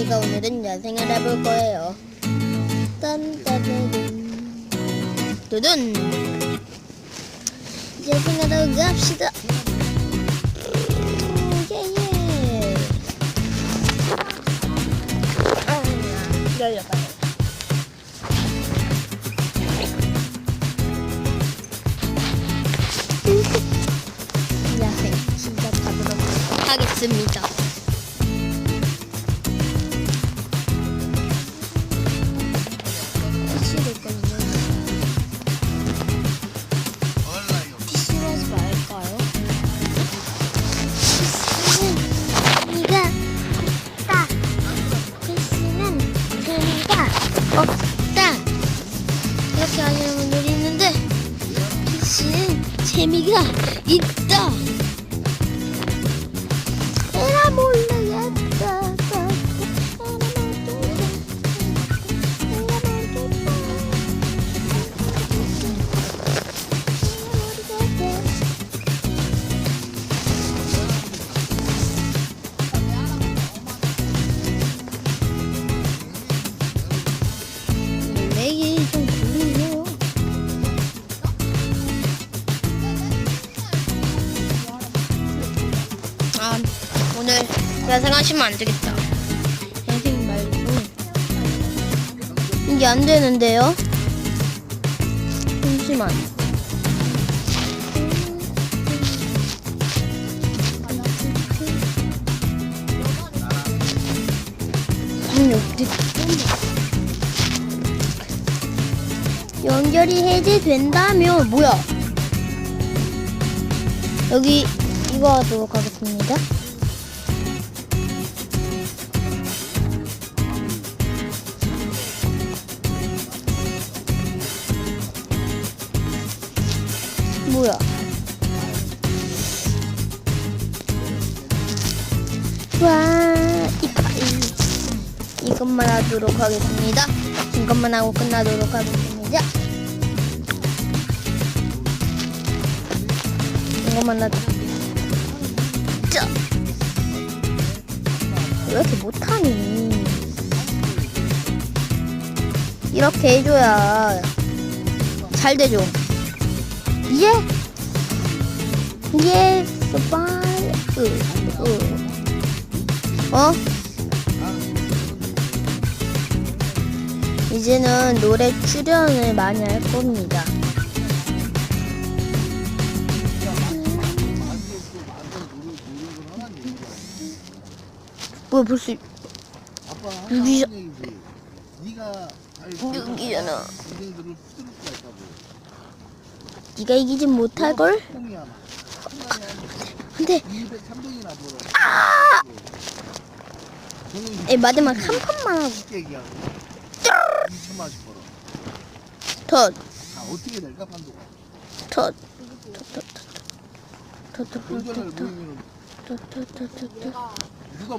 우리가 오늘은 야생을 해볼 거예요. 딴따다든 두둔 야생하러 갑시다. 예예. 열려봐요. 야생 시작하도록 하겠습니다. 이렇게 하시는 분들이 있는데 PC는 재미가 있다. 오늘 야생하시면 안 되겠다. 야생 말고. 이게 안 되는데요? 잠시만. 음, 여기 연결이 해제된다면 뭐야? 여기 이거 하도록 하겠습니다. 뭐야? 와, 이빨. 이것만 하도록 하겠습니다. 이것만 하고 끝나도록 하겠습니다. 이것만 하도. 짜. 왜 이렇게 못하니? 이렇게 해줘야 잘 되죠. 예. 예. 스파이. 으. 으. 어? 이제는 노래 출연을 많이 할 겁니다. 뭐야 벌써 여기잖아. 네가 이기진 못할 걸? 콩이야. 근데 203동이나 벌어. 아! 에 마지막 한 판만 하고 쉽게 얘기하고 2천만씩 벌어. 덧, 자 어떻게 될까 판도가. 덧,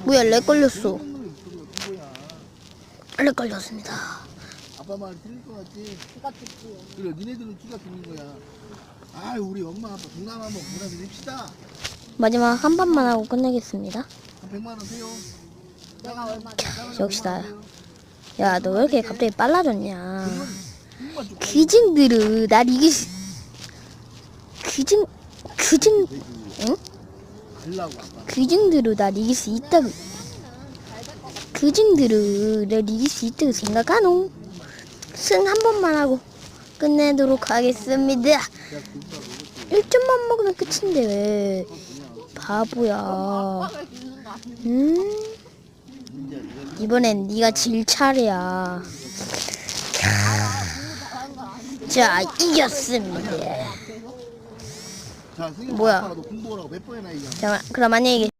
뭐야, 렉 걸렸어. 빨리 걸렸습니다. 아빠 말 들릴 것 같지? 키가 듣지요. 그래, 니네들은 키가 듣는 거야. 아, 우리 엄마 아빠 동남 한번 보내드립시다. 마지막 한 판만 하고 끝내겠습니다. 한 100만 원 세요. 내가 얼마 줘? 역시 나야. 야, 너 왜 이렇게 갑자기 빨라졌냐? 귀징들은 날 이길 수... 귀징... 귀징... 응? 갈라고 아빠. 귀징들은 날 이길 수 있다고 귀징들은 날 이길 수 있다고 생각하노? 승 한 번만 하고 끝내도록 하겠습니다. 1점만 먹으면 끝인데 왜? 바보야. 음? 이번엔 네가 질 차례야. 자 이겼습니다. 뭐야? 자 그럼 안녕히